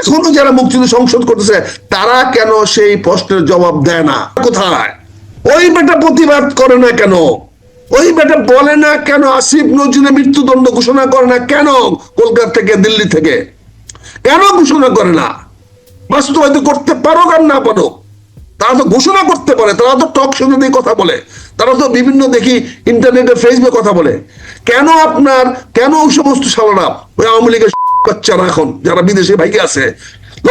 এখনও যারা মুক্তিযুদ্ধ সংসদ করতেছে, তারা কেন সেই প্রশ্নের জবাব দেয় না? কোথায়? ওই বেটা প্রতিবাদ করে না কেন? ওই বেটা বলে না কেন আসিফ নজরুলের মৃত্যুদণ্ড ঘোষণা করে না কেন কলকাতা থেকে, দিল্লি থেকে? কেন ঘোষণা করে না? বাস্তবায়িত করতে পারো আর না পারো তারা তো ঘোষণা করতে পারে, তারা তো টক শো দিয়ে কথা বলে, তারা তো বিভিন্ন দেখি ইন্টারনেটে, ফেসবুকে কথা বলে। কেন আপনার, কেন ওই সমস্ত সালারা ওই আওয়ামী লীগের বাচ্চারা এখন যারা বিদেশে ভাইকে আছে,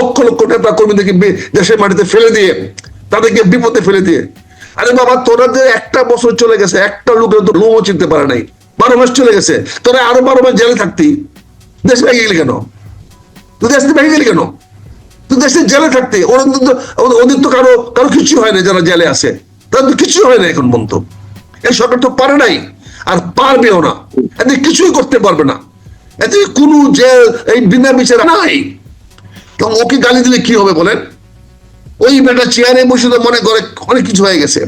লক্ষ লক্ষ নেতা কর্মীদেরকে দেশের মাটিতে ফেলে দিয়ে, তাদেরকে বিপদে ফেলে দিয়ে। আরে বাবা, তোরা যে একটা বছর চলে গেছে, একটা লোকের তো লোমও চিনতে পারে নাই। বারো মাস চলে গেছে, তোরা আরও বারো মাস জেলে থাকতি। দেশ ভেঙে গেলি কেন? তুই দেশ ভেঙে গেলি কেন? তুই দেশের জেলে থাকতে। ওরা তো ওদের- ওদের তো কারও কারও কিছু হয় না যারা জেলে আছে। তাদের তো কিছু হয় না এখন পর্যন্ত। এই সরকার তো পারে নাই, আর পারবেও না। এতে কিছুই করতে পারবে না। এতে কোনো জেল এই বিনা বিচার নাই। তো ওকে গালি দিলে কি হবে বলেন? ওই বেটা চেয়ারে বসে তো মনে করে অনেক কিছু হয়ে গেছে।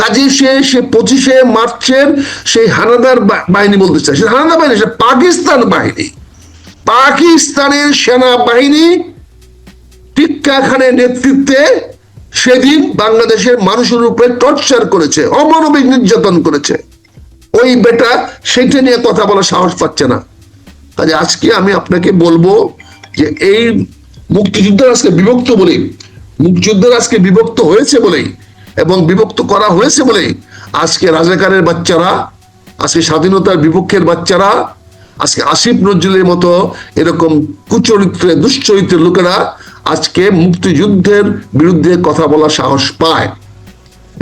কাজে সে সে পঁচিশে মার্চের সেই হানাদার বাহিনী বলতে চায়। সে হানাদার বাহিনী, সে পাকিস্তান বাহিনী। পাকিস্তানের সেনাবাহিনী টিক্কা খানের নেতৃত্বে সেদিন বাংলাদেশের মানুষের উপরে টর্চার করেছে, অমানবিক নির্যাতন করেছে। ওই বেটা সেটা নিয়ে কথা বলার সাহস পাচ্ছে না। কাজে আজকে আমি আপনাকে বলব যে এই মুক্তিযুদ্ধের আজকে বিভক্ত বলেই, মুক্তিযুদ্ধের আজকে বিভক্ত হয়েছে বলেই এবং বিভক্ত করা হয়েছে বলেই আজকে রাজাকারের বাচ্চারা, আজকে স্বাধীনতার বিপক্ষের বাচ্চারা, আজকে আসিফ নজরুলের মতো এরকম কুচরিত্রে দুশ্চরিত্রের লোকেরা আজকে মুক্তিযুদ্ধের বিরুদ্ধে কথা বলার সাহস পায়।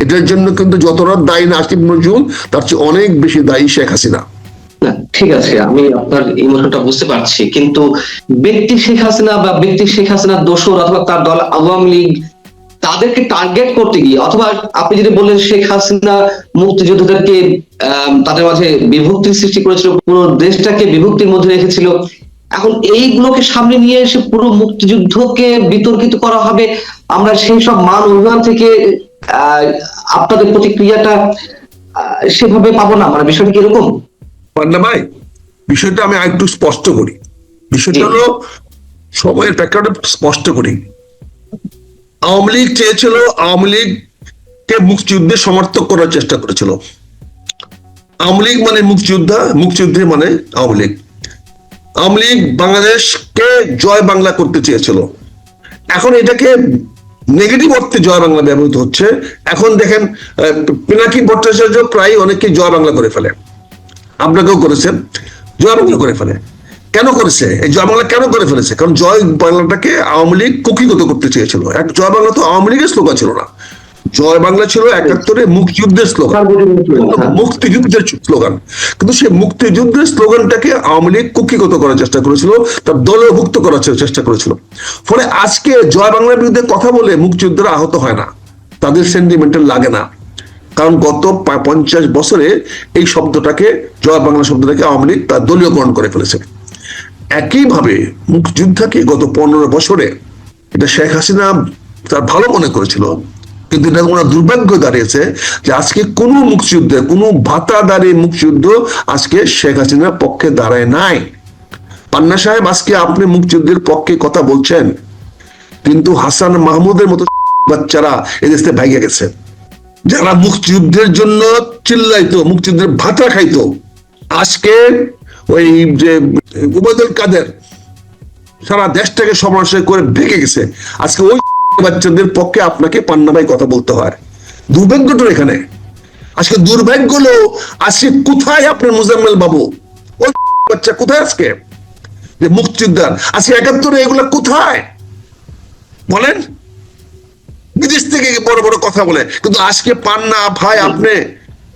এটার জন্য কিন্তু যতটা দায়ী না আসিফ নজরুল, তার চেয়ে অনেক বেশি দায়ী শেখ হাসিনা। ঠিক আছে, আমি আপনার ইমোশনটা বুঝতে পারছি। কিন্তু ব্যক্তি শেখ হাসিনা বা ব্যক্তি শেখ হাসিনা দোষর অথবা তার দল আওয়ামী লীগ, তাদেরকে টার্গেট করতে গিয়ে অথবা আপনি যদি বললেন শেখ হাসিনা মুক্তিযোদ্ধাদেরকে তাদের মাঝে বিভক্তির সৃষ্টি করেছিল, পুরো দেশটাকে বিভক্তির মধ্যে রেখেছিল, এখন এইগুলোকে সামনে নিয়ে এসে পুরো মুক্তিযুদ্ধকে বিতর্কিত করা হবে। আমরা সেই সব মান অভিমান থেকে আপনাদের প্রতিক্রিয়াটা সেভাবে পাবো না। মানে বিষয়টা কি এরকম? ভাই বিষয়টা আমি একটু স্পষ্ট করি। বিষয়টা। হলো সময়ের প্রেক্ষাপটে স্পষ্ট করি। আওয়ামী লীগ চেয়েছিল আওয়ামী লীগকে মুক্তিযুদ্ধে সমর্থক করার চেষ্টা করেছিল। আওয়ামী লীগ মানে মুক্তিযোদ্ধা মুক্তিযুদ্ধে মানে আওয়ামী লীগ। আওয়ামী লীগ বাংলাদেশকে জয় বাংলা করতে চেয়েছিল। এখন এটাকে নেগেটিভ অর্থে জয় বাংলা ব্যবহৃত হচ্ছে। এখন দেখেন আহ, পিনাকি ভট্টাচার্য প্রায় অনেকে জয় বাংলা করে ফেলে। আপনাকেও করেছেন। জয় বাংলা করে ফেলে। কেন করেছে? এই জয় বাংলা কেন করে ফেলেছে? কারণ জয় বাংলাটাকে আওয়ামী লীগ কুকিগত করতে চেয়েছিল। এক জয় বাংলা তো আওয়ামী লীগের স্লোগান ছিল না। জয় বাংলা ছিল একাত্তরে মুক্তিযুদ্ধের স্লোগান। মুক্তিযুদ্ধের স্লোগান। কিন্তু সেই মুক্তিযুদ্ধের স্লোগানটাকে আওয়ামী লীগ কুক্ষিগত করার চেষ্টা করেছিল তার দলভুক্ত করার চেষ্টা করেছিল। ফলে আজকে জয় বাংলার বিরুদ্ধে কথা বলে মুক্তিযোদ্ধারা আহত হয় না। তাদের সেন্টিমেন্টাল লাগে না। কারণ গত পঞ্চাশ বছরে এই শব্দটাকে জয় বাংলা শব্দটাকে আওয়ামী লীগ তার দলীয়করণ করে ফেলেছে। একইভাবে মুক্তিযোদ্ধাকে গত পনেরো বছরে এটা শেখ হাসিনা তার ভালো মনে করেছিল, কিন্তু এটা ওনার দুর্ভাগ্য দাঁড়িয়েছে যে আজকে কোন মুক্তিযুদ্ধে, কোনো ভাতাদারি মুক্তিযুদ্ধ আজকে শেখ হাসিনার পক্ষে দাঁড়ায় নাই। পান্না সাহেব, আজকে আপনি মুক্তিযুদ্ধের পক্ষে কথা বলছেন, কিন্তু হাসান মাহমুদের মতো বাচ্চারা এদেশ ভেঙে গেছে। যারা মুক্তিযুদ্ধের জন্য চিল্লাইতো, মুক্তিযুদ্ধের ভাতা খাইতো, আজকে ওই যে উবায়দুল কাদের সারা দেশটাকে সমাবেশ করে ভেঙে গেছে। আজকে ওই বাচ্চাদের পক্ষে আপনাকে পান্না ভাই কথা বলতে হয়। দুর্ভাগ্যটা এখানে। আজকে দুর্ভাগ্য হলো, আজকে কোথায় আপনার মুজাম্মেল বাবু? ওই বাচ্চা কোথায় আজকে? যে মুক্তিযোদ্ধার। আজকে একাত্তরে এগুলা কোথায়? বলেন। বিদেশ থেকে বড় বড় কথা বলে। কিন্তু আজকে পান না ভাই আপনি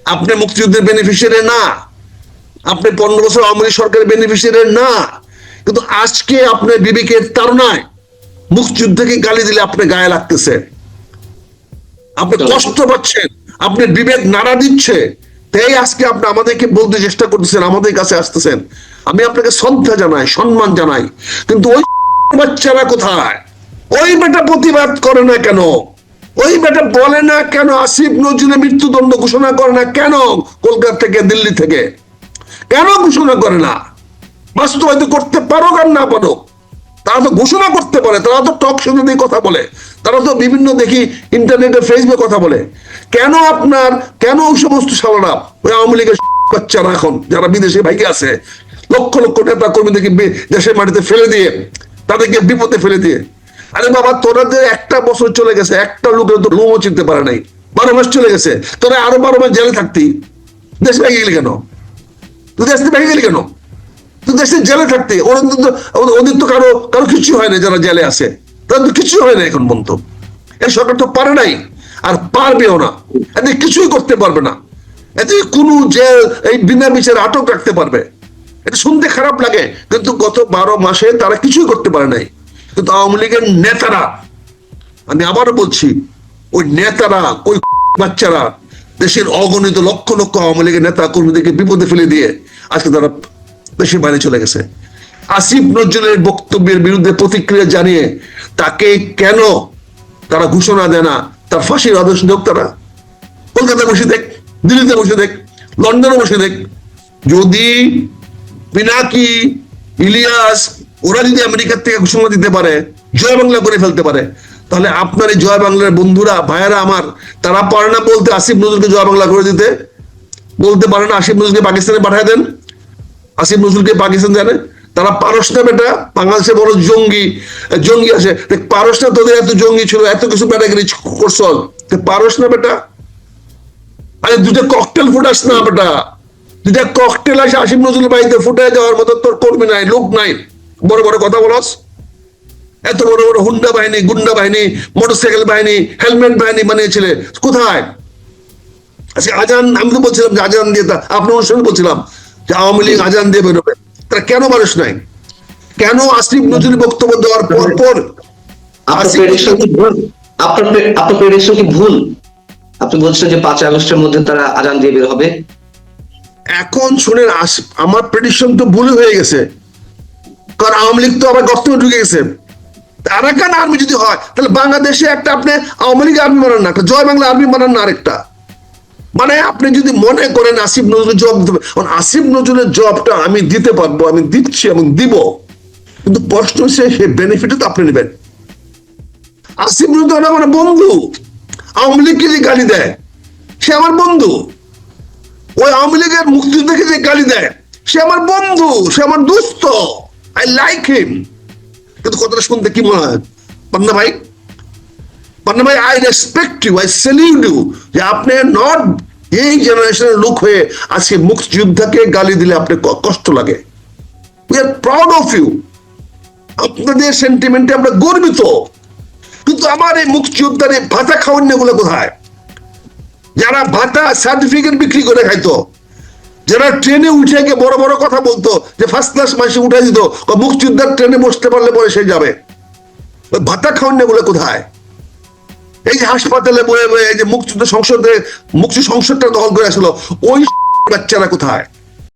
আপনি মুক্তিযুদ্ধের বেনিফিশিয়ারি না। আপনি পনেরো বছর আওয়ামী লীগ সরকারের বেনিফিশিয়ারি না। কিন্তু আজকে আপনার বিবেকের তাড়নায় মুক্তিযুদ্ধকে গালি দিলে আপনি গায়ে লাগতেছে। আপনি কষ্ট পাচ্ছেন আপনি বিবেক নাড়া দিচ্ছে। তাই আজকে আপনি আমাদেরকে বলতে চেষ্টা করতেছেন আমাদের কাছে আসতেছেন। আমি আপনাকে শ্রদ্ধা জানাই সম্মান জানাই। কিন্তু ওই বাচ্চারা কোথায়? ওই বেটা প্রতিবাদ করে না কেন? ওই বেটা বলে না কেন আসিফ নজরুলের মৃত্যুদণ্ড ঘোষণা করে না? কেন কলকাতা থেকে, দিল্লি থেকে? কেন ঘোষণা করে না? বাস্তবায়িত করতে পারো আর না পারো? তারা তো ঘোষণা করতে পারে, তারা তো টক শোতে দিয়ে কথা বলে, তারা তো বিভিন্ন দেখি ইন্টারনেটে ফেসবুকে কথা বলে। কেন আপনার, কেন ওই সমস্ত সালারা ওই আওয়ামী লীগের বাচ্চারা এখন, যারা বিদেশে ভাইকে আছে, লক্ষ লক্ষ নেতা কর্মীদেরকে বে- দেশের মাটিতে ফেলে দিয়ে, তাদেরকে বিপদে ফেলে দিয়ে আরে বাবা তোরা যে একটা বছর চলে গেছে, একটা লোকের তো লোমও চিনতে পারে নাই। বারো মাস চলে গেছে, তোরা আরও বারো মাস জেলে থাকতি। দেশ ভেঙে গেলি কেন? তুই দেশ ভেঙে গেলি কেন? তুই দেশে জেলে থাকতে। ওদের তো ওদের- তো কারও কারও কিছু হয় না যারা জেলে আছে। তাদের তো কিছু হয় না এখন পর্যন্ত। এই সরকার তো পারে নাই, আর পারবেও না। এতে কিছুই করতে পারবে না। এতে কোনো জেল, এই বিনা বিচারে আটক রাখতে পারবে। এটা শুনতে খারাপ লাগে, কিন্তু গত বারো মাসে তারা কিছুই করতে পারে নাই। কিন্তু আওয়ামী লীগের নেতারা, আমি আবারও বলছি, ওই নেতারা, ওই বাচ্চারা দেশের অগণিত লক্ষ লক্ষ আওয়ামী লীগের নেতা কর্মীদেরকে বিপদে ফেলে দিয়ে আজকে তারা দেশের বাইরে চলে গেছে। আসিফ নজরুলের বক্তব্যের বিরুদ্ধে প্রতিক্রিয়া জানিয়ে তাকে কেন তারা ঘোষণা দেয় না? তার ফাঁসির আদেশ দেখ তারা। কলকাতায় বসে দেখ, দিল্লিতে বসে দেখ, লন্ডনে বসে দেখ। যদি পিনাকি, ইলিয়াস ওরা যদি আমেরিকার থেকে ঘোষণা দিতে পারে, জয় বাংলা করে ফেলতে পারে, তাহলে আপনার এই জয় বাংলার বন্ধুরা, ভাইয়েরা আমার, তারা পারে না বলতে আসিফ নজরুলকে জয় বাংলা করে দিতে? বলতে পারে না আসিফ নজরুলকে পাকিস্তানে পাঠিয়ে দেন? আসিফ নজরুলকে পাকিস্তান জানে তারা পারস না বেটা বাংলাদেশে বড় জঙ্গি জঙ্গি আছে। পারস না তোদের এত জঙ্গি ছিল, এত কিছু ব্যাটাগিরি করছ। পারস না বেটা। আরে দুটা ককটেল ফুটাস না বেটা। দুটা ককটেল আসে আসিফ নজরুল বাড়িতে ফুটে যাওয়ার মতো তোর কর্মী নাই, লোক নাই। বড় বড় কথা বলস। এত বড় বড় হুন্ডা বাহিনী গুন্ডা বাহিনী মোটরসাইকেল বাহিনী হেলমেট বাহিনী বানিয়েছিলে। কোথায়? আজকে আজান আমি তো বলছিলাম যে আজান দিয়ে তা আপনার অনুষ্ঠানে বলছিলাম যে আওয়ামী লীগ আজান দিয়ে বেরোবে। তারা কেন মানুষ নাই? কেন আসিফ নজরুল বক্তব্য দেওয়ার পর পর আপনার প্রেডিকশন কি ভুল? আপনি বলছেন যে পাঁচ আগস্টের মধ্যে তারা আজান দিয়ে বের হবে। এখন আস- আমার প্রেডিকশন তো ভুল হয়ে গেছে। কারণ আওয়ামী লীগ তো আবার গর্তে ঢুকে গেছে। আরাকান আর্মি যদি হয়, তাহলে বাংলাদেশে একটা আপনি আওয়ামী লীগ আর্মি মানান না, একটা জয় বাংলা আর্মি মানান না আরেকটা। মানে আপনি যদি মনে করেন আসিফ নজরুল জব দেবে কারণ আসিফ নজরুলের জবটা আমি দিতে পারব, আমি দিচ্ছি এবং দিব। কিন্তু প্রশ্ন হচ্ছে, সে বেনিফিটও তো আপনি নেবেন। আসিফ নজরুল আমার বন্ধু। আওয়ামী লীগকে যে গালি দেয়? সে আমার বন্ধু। ওই আওয়ামী লীগের মুক্তিযোদ্ধাকে যে গালি দেয়? সে আমার বন্ধু, সে আমার দোস্ত। আই লাইক হিম কিন্তু কথাটা শুনতে কি মনে হয়? পান্না ভাই? পান্না ভাই I respect you I salute you যে আপনি নট এই জেনারেশনের লোক হয়ে আজকে মুক্তিযোদ্ধাকে গালি দিলে আপনি কষ্ট লাগে। We are proud of you আপনাদের সেন্টিমেন্টে আমরা গর্বিত। কিন্তু আমার এই মুক্তিযোদ্ধার এই ভাতা খাওয়ান্যগুলো কোথায়? যারা ভাতা সার্টিফিকেট বিক্রি করে খাইতো যারা ট্রেনে উঠে গিয়ে বড় বড় কথা বলতো, যে ফার্স্ট ক্লাস মাসে উঠে দিত মুক্তিযোদ্ধার ট্রেনে বসতে পারলে পরে সে যাবে। ভাতা খাওয়ানগুলো কোথায়? এই যে হাসপাতালে বয়ে বয়ে এই যে মুক্তিযুদ্ধ সংসদে মুক্তি সংসদটা দখল করে আসলো, ওই বাচ্চারা কোথায়?